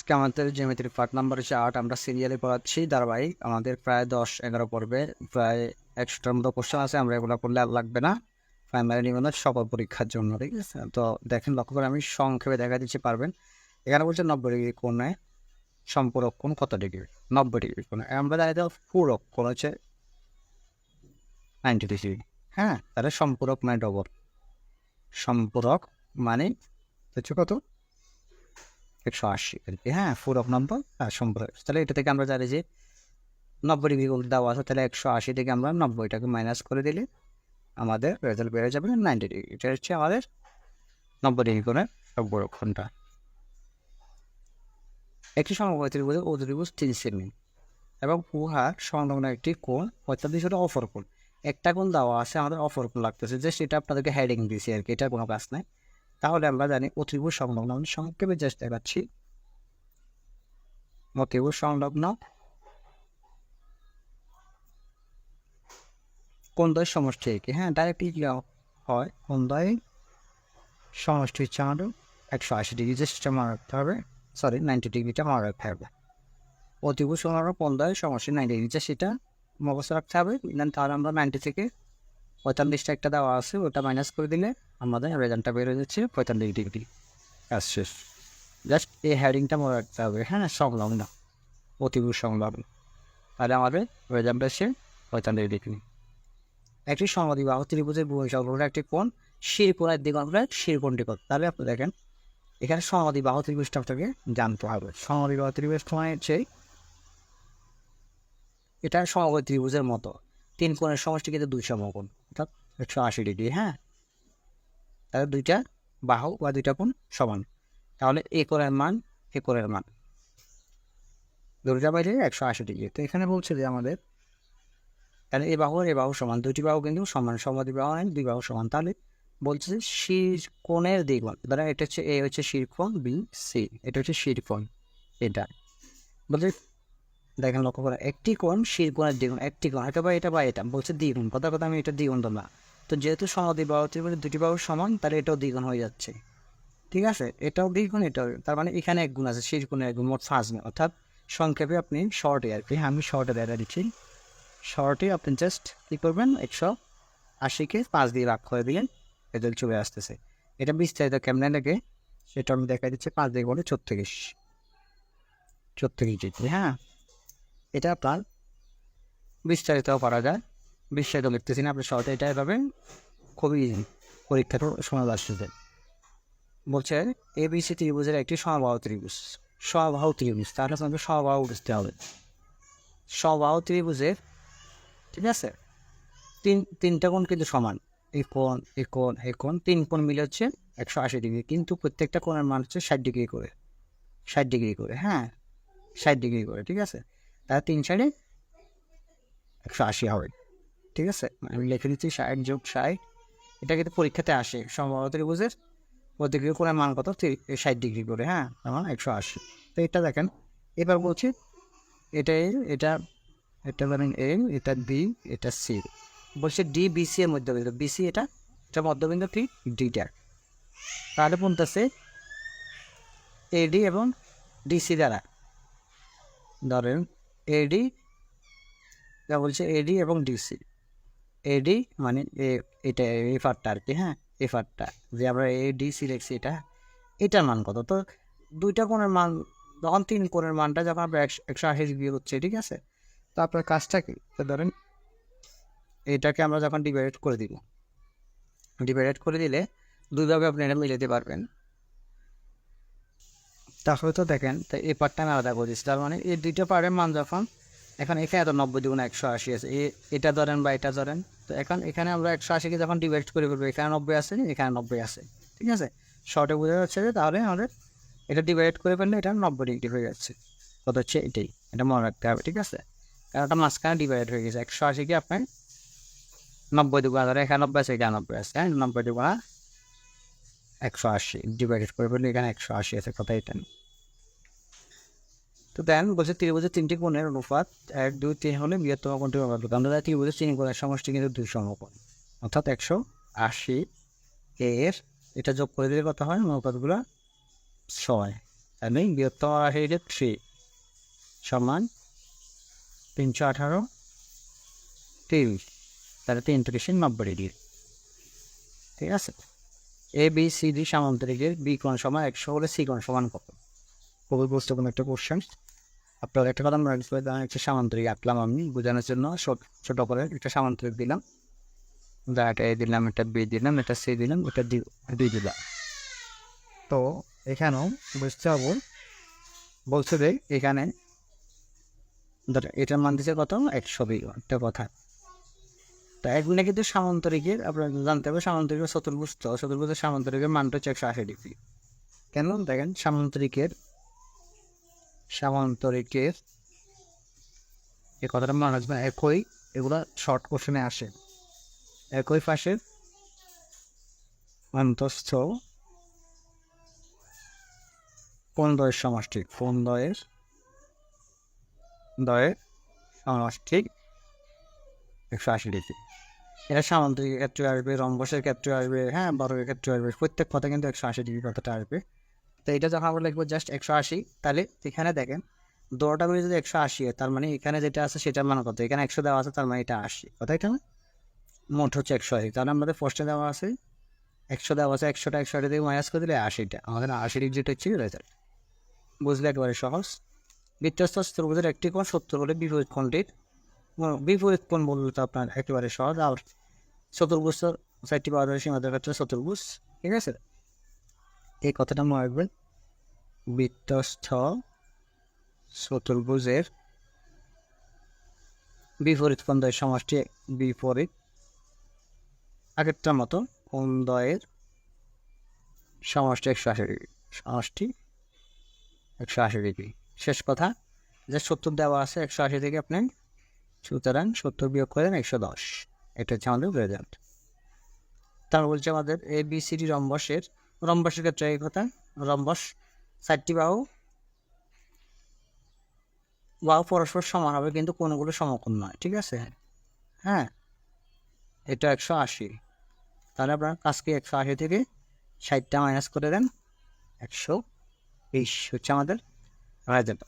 আজকে আমাদের জ্যামিতির part number হচ্ছে আট। আমরা সিরিয়ালে পড়াচ্ছি, ধারাবাহিক। আমাদের প্রায় দশ, এগারো পর্বে। প্রায় একশোটার মতো কোশ্চেন আছে, আমরা এগুলো করলে আর লাগবে না। প্রাইমারি নিবন্ধন সকল পরীক্ষার জন্য, ঠিক আছে? তো দেখেন, লক্ষ্য করে আমি সংক্ষেপে দেখা দিচ্ছি, পারবেন? এখানে বলছে নব্বই ডিগ্রি কোণে সম্পূরক কোণ কত ডিগ্রি? নব্বই ডিগ্রি কোণে। আমরা দেখা যায় পূরক কোণ হচ্ছে নাইনটি ডিগ্রি হ্যাঁ? তাহলে সম্পূরক মানে ডবল সম্পূরক মানে হচ্ছে কত? একশো আশি আর কি। হ্যাঁ পূরক নম্বর আর সম্পূরক তাহলে এটা থেকে আমরা জানি যে নব্বই ডিগ্রি কোণ দেওয়া আছে, তাহলে একশো আশি থেকে আমরা নব্বইটাকে মাইনাস করে দিলে আমাদের রেজাল্ট বেড়ে যাবে নাইনটি ডিগ্রি এটা হচ্ছে আমাদের নব্বই ডিগ্রি কোণের সম্পূরক কোণটা একটি সমবায় ত্রিভুজ ও ত্রিভুজ তিন সেমি এবং উহার সংলগ্ন একটি কোণ পঁয়তাল্লিশ হলো অফর কোণ। একটা কোণ দেওয়া আছে, আমাদের অফর কোণ লাগতেছে যে সেটা আপনাদেরকে হেডিং দিয়েছি আর কি, এটা কোনো কাজ নাই। তাহলে আমরা জানি অতিভুজ সংলগ্ন আমি সংক্ষেপে চেষ্টা দেখাচ্ছি অতিভুজ সংলগ্ন কোন দয় সমষ্টি একে হ্যাঁ ডাইরেক্ট কি হয়? কোন দয় সমষ্টি হচ্ছে আমাদের একশো আশি ডিগ্রি জাস্ট মনে রাখতে হবে। সরি নাইনটি ডিগ্রিটা মনে রাখতে হবে। অতিভুজ সংলগ্ন কোন দয় সমষ্টি নাইনটি ডিগ্রি সেটা মুখস্থ রাখতে হবে। তাহলে আমরা নাইনটি থেকে পঁয়তাল্লিশটা একটা দেওয়া আছে, ওটা মাইনাস করে দিলে আমাদের রেজাল্টটা বের যাচ্ছে পঁয়তাল্লিশ ডিগ্রি কাজ শেষ। জাস্ট এই হ্যাডিংটা মনে রাখতে হবে। হ্যাঁ সংলগ্ন, অতিভুজ সংলগ্ন। তাহলে আমাদের রেজাল্ট আসছে পঁয়তাল্লিশ ডিগ্রি একটি সমদ্বিবাহু ত্রিভুজের ভূমি সংলগ্ন একটি কোণ আমরা শির কোণটি কত তাহলে আপনি দেখেন, এখানে সমদ্বিবাহু ত্রিভুজটা আপনাকে জানতে হবে। সমদ্বিবাহু ত্রিভুজ মানে হচ্ছে, এটা সমগ্র ত্রিভুজের মতো। তিন কোণের সমষ্টি কিন্তু দুই সমকোণ, অর্থাৎ একশো আশি ডিগ্রি হ্যাঁ? তাহলে দুইটা বাহু বা দুইটা কোণ সমান। তাহলে এ কোণের মান, এ কোণের মান। দুইটা বাইরে একশো আশি ডিগ্রি। তো এখানে বলছে যে আমাদের, তাহলে এ বাহু আর এ বাহু সমান দুটি বাহু কিন্তু সমান সমাধি বাহু নাই দুই বাহু সমান। তাহলে বলছে যে শির কোণের দ্বিগুণ ধরেন এটা হচ্ছে, এ হচ্ছে শিরকোণ বি সি, এটা হচ্ছে শিরকোণ এটা। বলছে দেখেন লক্ষ্য করে একটি কোণ শিরকোণের দ্বিগুণ, একটি কোণ এটা বা এটা বা এটা, বলছে দ্বিগুণ, কথা কথা আমি এটা দ্বিগুণ দিলাম তো যেহেতু সমাধি বাহু ত্রিভুজ, দুটি বাহু সমান, তাহলে এটাও দ্বিগুণ হয়ে যাচ্ছে। ঠিক আছে? এটাও দ্বিগুণ, এটাও, তার মানে এখানে এক গুণ আছে শিরকোণের এক গুণ, মোট পাঁচ গুণ। অর্থাৎ সংক্ষেপে আপনি শর্টে আর কি, আমি শর্টে দেখা দিচ্ছি। শর্টে আপনি জাস্ট কী করবেন, একশো আশিকে পাঁচ দিয়ে ভাগ করে দিলেন এদের চলে আসতেছে। এটা বিস্তারিত কেমনে লাগে, সেটা আমি দেখা দিচ্ছি, পাঁচ দিয়ে বলে ছত্রিশ ছত্রিশ হ্যাঁ? এটা আপনার বিস্তারিত করা যায়। বিস্তারিত লিখতেছি না, আপনি সহজে এটা এভাবে খুবই পরীক্ষার সময় আসতেছে বলছে এ সি ত্রিভুজের একটি সমবাহু ত্রিভুজ। সমবাহু ত্রিভুজ, তাহলে আপনাকে সমবাহু বুঝতে হবে। সমবাহু ত্রিভুজের, ঠিক আছে? তিন, তিনটা কোণ কিন্তু সমান। এই কোণ এই কোণ এই কোণ, তিন কোণ মিলে হচ্ছে একশো আশি ডিগ্রি। কিন্তু প্রত্যেকটা কোণের মান হচ্ছে ষাট ডিগ্রি করে। ষাট ডিগ্রি করে হ্যাঁ? ষাট ডিগ্রি করে, ঠিক আছে? তাহলে তিন সাইডে একশো আশি হবে ঠিক আছে? আমি লিখে দিচ্ছি ষাট যোগ ষাট। এটা কিন্তু পরীক্ষাতে আসে। সম্ভবত ত্রিভুজের প্রত্যেক কোণের মান কত? ষাট ডিগ্রি করে হ্যাঁ? আমার একশো আশি। তো এটা দেখেন। এবার বলছি, এটা এ এটা এটা ধরেন এ এটা বি, এটা সি। বলছে ডি বিসি এর মধ্যবিন্দু বিসি এটা এটা মধ্যবিন্দু ঠিক ডিটা তাহলে বলতেছে এডি এবং ডিসি দ্বারা। ধরেন এডি যা বলছে এডি এবং ডিসি এডি মানে এ, এটা ফারটা আর কি হ্যাঁ? ফারটা যে আমরা এ ডিসি লিখছি এটা, এটার মান কত? তো দুইটা কোণের মান যখন তিন কোণের মানটা যখন আমরা একশো আশি ডিগ্রি হচ্ছে, ঠিক আছে? তো আপনার কাজটা কি? ধরেন এটাকে আমরা যখন ডিভাইড করে দিব ডিভাইড করে দিলে দুইভাবে আপনি এটা মিলাতে পারবেন। তাহলে তো দেখেন, তো এই পার্টটা আমি আলাদা করে দিচ্ছি তার মানে এই দুইটা পার্টের মান যখন, এখন এখানে এত নব্বই দ্বিগুণ একশো আশি আছে এটা ধরেন বা এটা ধরেন, তো এখন এখানে আমরা একশো আশিকে যখন ডিভাইড করে ফেলব, এখানে নব্বই আছে, এখানে নব্বই আছে, ঠিক আছে? শর্টে বোঝা যাচ্ছে যে তাহলে আমাদের এটা ডিভাইড করে ফেললে এটা নব্বই ডিগ্রি হয়ে যাচ্ছে। কত হচ্ছে এটাই, এটা মনে রাখতে হবে, ঠিক আছে? কারণ ওটা মাঝখানে ডিভাইড হয়ে গেছে, একশো আশিকে আপনার নব্বই দুগুণা ধরে নব্বই আছে, এখানে নব্বই আছে হ্যাঁ? নব্বই দুগুণা, একশো আশি ডিভাইডেড করে ফেললে এখানে একশো আশি আছে, কথা এটা তো দেন বলছে ত্রিভুজের তিনটি কোণের অনুপাত, এক, দুই, তিন হলে বৃহত্তম কোণটি অনুপাত আমরা জানি ত্রিভুজের তিন কোণের সমষ্টি কিন্তু দুই সমকোণ। অর্থাৎ একশো আশি এর এটা যোগ করে দিলে কত হয়? অনুপাতগুলো ছয়। তাহলে বৃহত্তম রাশি যে থ্রি সমান তিনশো আঠারো তিরিশ। তাহলে তিন তিরিশে নব্বই ডিগ্রি। ঠিক আছে? এ, বি, সি, ডি সামান্তরিকের বি কোণ সমান একশো হলে সি কোণ সমান কত? খুবই গুরুত্বপূর্ণ একটা কোশ্চেন আপনার একটা কথা মনে রাখতে হবে একটা সামান্তরিক আঁকলাম আমি বোঝানোর জন্য। ছোট- করে একটা সামান্তরিক দিলাম। এটা এ দিলাম, এটা বি দিলাম, এটা সি দিলাম, এটা দুই দিলাম। তো এখানেও বুঝতে হবে, বলছে যে এখানে ধর এটার মান দিচ্ছে কত? একশো বি একটা কথা। তা এগুলো কিন্তু সামান্তরিকের, আপনার জানতে হবে সামান্তরিকের চতুর্ভুজ তো চতুর্ভুজের সামান্তরিকের মানটা হচ্ছে একশো আশি ডিগ্রি। কেন? দেখেন, সামান্তরিকের সামান্তরিকের এ কথাটা মনে রাখবেন, একই, এগুলো শর্ট কোশ্চেনে আসে। একই পাশের অন্তস্থ কোন দয়ের সমষ্টি কোন দয়ের দয়ের সমষ্টি একশো আশি ডিগ্রি। এটা সামান্তরিক ক্ষেত্রে আসবে, রম্বসের ক্ষেত্রে আসবে হ্যাঁ বর্গের ক্ষেত্রে আসবে, প্রত্যেক কথা কিন্তু একশো আশি ডিগ্রি কথাটা আসবে। তো এটা যখন আমরা লিখব জাস্ট একশো আশি, তাহলে এখানে দেখেন দোটা মিলে যদি একশো আশি হয়, তার মানে এখানে যেটা আছে সেটার মান কত? এখানে একশো দেওয়া আছে, তার মানে এটা আশি। কথা এটা মোট হচ্ছে একশো আশি। তাহলে আমাদের ফার্স্টে দেওয়া আছে, একশো দেওয়া আছে, একশোটা একশো আশি থেকে মাইনাস করে দিলে আশিটা। আমাদের আশি ডিগ্রি যেটা হচ্ছে রেজাল্ট বুঝলে একেবারে সহজ? বিত্তস্ত ত্রিভুজের একটি কোণ সত্তর হলে বিপরীত কোণটির বিপরীত কোণ বললে তো আপনার একেবারে সহজ। আর চতুর্ভুজ চারটি পাওয়া যাবে সীমাদের ক্ষেত্রে চতুর্ভুজ। ঠিক আছে? এই কথাটা মনে রাখবেন। বৃত্তস্থ চতুর্ভুজের বিপরীত কোণদ্বয়ের সমষ্টি? বিপরীত। আগেরটার মতো কোণদ্বয়ের সমষ্টি একশো আশি ডিগ্রি? সমষ্টি একশো আশি ডিগ্রি। শেষ কথা, যে সত্তর দেওয়া আছে একশো আশি থেকে আপনি, সুতরাং সত্তর বিয়োগ করেন একশো দশ। এটা হচ্ছে আমাদের রেজাল্ট তারপর বলছে আমাদের এ বি সি ডি রম্বসের রম্বসের ক্ষেত্রে এই কথা। রম্বস, চারটি বাহু। বাহু পরস্পর সমান হবে, কিন্তু কোনোগুলো সমকোণ নয়, ঠিক আছে? হ্যাঁ? এটা একশো আশি। তাহলে আপনার কাজকে একশো আশি থেকে ষাটটা মাইনাস করে দেন, একশো বিশ, হচ্ছে আমাদের রেজাল্ট